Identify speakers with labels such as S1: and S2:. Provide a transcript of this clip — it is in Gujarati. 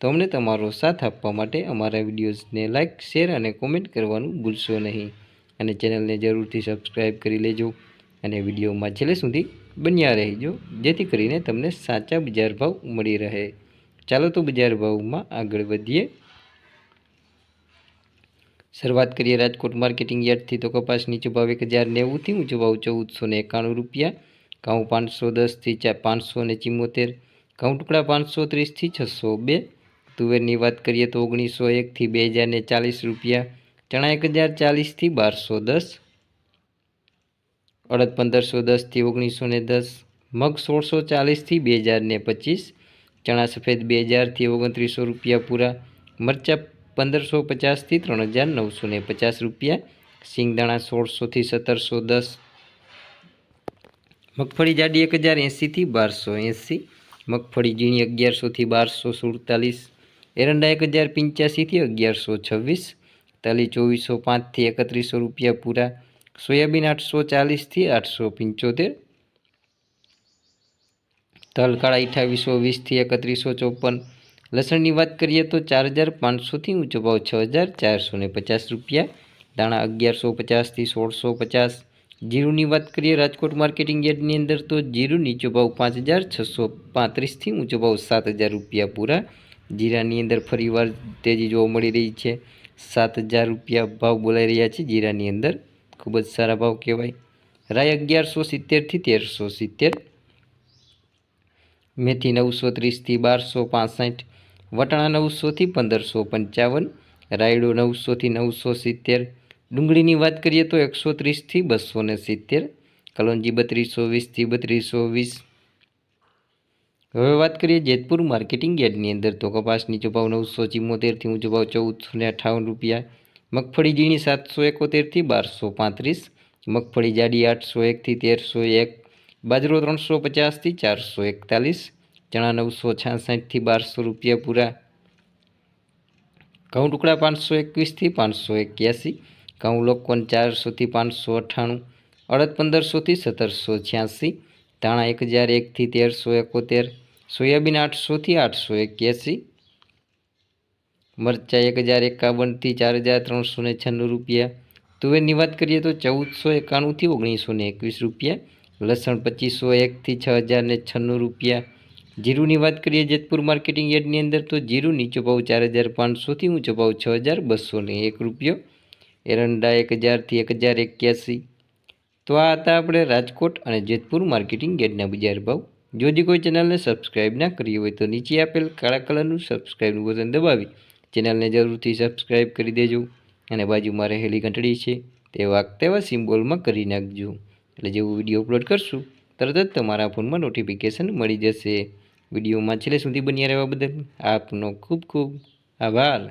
S1: તો અમને તમારો સાથ આપવા માટે અમારા વિડીયોઝને લાઇક શેર અને કોમેન્ટ કરવાનું ભૂલશો નહીં. અને ચેનલને જરૂરથી સબસ્ક્રાઈબ કરી લેજો અને વિડીયોમાં છેલ્લે સુધી બન્યા રહેજો, જેથી કરીને તમને સાચા બજાર ભાવ મળી રહે. ચાલો તો બજાર ભાવમાં આગળ વધીએ. શરૂઆત કરીએ રાજકોટ માર્કેટિંગ યાર્ડથી. તો કપાસ નીચો ભાવ એક હજાર નેવુંથી ઊંચો ભાવ ચૌદસો ને એકાણું રૂપિયા. ઘઉં પાંચસો દસથી ચાર પાંચસો ને ચિમ્મોતેર ઘઉં ટુકડા પાંચસો ત્રીસથી છસો બે. તુવેરની વાત કરીએ તો ઓગણીસો એકથી બે હજારને ચાલીસ રૂપિયા, ચણા એક હજાર ચાલીસથી બારસો દસ, અડદ પંદરસો દસથી ઓગણીસો ને દસ, મગ સોળસો ચાલીસથી બે હજારને પચીસ, ચણા સફેદ બે હજારથી ઓગણત્રીસો રૂપિયા પૂરા, મરચાં પંદરસો પચાસથી ત્રણ હજાર નવસો ને પચાસ રૂપિયા, સિંગદાણા સોળસોથી સત્તરસો દસ, મગફળી જાડી એક હજાર એંસીથી બારસો એંસી, મગફળી ઝીણી અગિયારસોથી બારસો સુડતાલીસ એરંડા એક હજાર પંચ્યાસીથી અગિયારસો છવ્વીસ, તલી ચોવીસો પાંચથી એકત્રીસો રૂપિયા પૂરા, સોયાબીન આઠસો ચાલીસથી આઠસો પંચોતેર, તલકાળા અઠાવીસો વીસથી એકત્રીસો ચોપન. લસણની વાત કરીએ તો ચાર હજાર પાંચસોથી ઊંચો ભાવ છ હજાર ચારસો ને પચાસ રૂપિયા, દાણા અગિયારસો પચાસથી સોળસો પચાસ. જીરુની વાત કરીએ રાજકોટ માર્કેટિંગ યાર્ડની અંદર તો જીરુ નીચો ભાવ પાંચ હજાર છસો પાંત્રીસથી ઊંચો ભાવ સાત હજાર રૂપિયા પૂરા જીરાની અંદર ફરીવાર તેજી જોવા મળી રહી છે. સાત હજાર રૂપિયા ભાવ બોલાઈ રહ્યા છે જીરાની અંદર. ખૂબ જ સારા ભાવ કહેવાય. રાય અગિયારસો સિત્તેરથી તેરસો સિત્તેર. મેથી નવસો ત્રીસથી બારસો પાસઠ. વટાણા નવસોથી પંદરસો પંચાવન. રાયડો નવસોથી નવસો સિત્તેર. ડુંગળીની વાત કરીએ તો એકસો ત્રીસથી બસો સિત્તેર. કલોંજી બત્રીસો વીસથી બત્રીસો વીસ. હવે વાત કરીએ જેતપુર માર્કેટિંગ યાર્ડની અંદર. તો કપાસ નીચો ભાવ નવસો ચિમ્મોતેરથી ઊંચો ભાવ ચૌદસો ને અઠાવન રૂપિયા. મગફળી ઝીણી સાતસો એકોતેરથી બારસો પાંત્રીસ. મગફળી જાડી આઠસો એકથી તેરસો એક. બાજરો ત્રણસો પચાસથી ચારસો એકતાલીસ. ચણા નવસો છાસઠથી બારસો રૂપિયા પૂરા. ઘઉં ટુકડા પાંચસો એકવીસથી પાંચસો એક્યાસી. ઘઉં લોકોન ચારસોથી પાંચસો અઠ્ઠાણું. અડદ પંદરસોથી સત્તરસો છ્યાસી. ધાણા એક હજાર એકથી તેરસો એકોતેર, સોયાબીન આઠસોથી આઠસો એક્યાસી, મરચાં એક હજાર એકાવનથી ચાર હજાર ત્રણસો ને છન્નું રૂપિયા. તુવેરની વાત કરીએ તો ચૌદસો એકાણુંથી ઓગણીસો ને એકવીસ રૂપિયા, લસણ પચીસો એકથી છ હજાર ને છન્નું રૂપિયા. જીરુની વાત કરીએ જેતપુર માર્કેટિંગ યાર્ડની અંદર તો જીરું નીચો ભાવ ચાર હજાર પાંચસોથી ઊંચો ભાવ છ હજાર બસો ને એક રૂપિયો. એરંડા એક હજારથી એક હજાર એક્યાસી તો આ હતા આપણે રાજકોટ અને જેતપુર માર્કેટિંગ ગેટના બજાર ભાવ. જો જે કોઈ ચેનલને સબસ્ક્રાઈબ ના કરી હોય તો નીચે આપેલ કાળા કલરનું સબસ્ક્રાઈબનું બટન દબાવી ચેનલને જરૂરથી સબસ્ક્રાઈબ કરી દેજો અને બાજુમાં રહેલી ઘંટડી છે તે વાગ તેવા સિમ્બોલમાં કરી નાખજો. એટલે જેવું વીડિયો અપલોડ કરશું, તરત જ તમારા ફોનમાં નોટિફિકેશન મળી જશે. વિડીયોમાં છેલ્લે સુધી બન્યા રહેવા બદલ આપનો ખૂબ ખૂબ આભાર.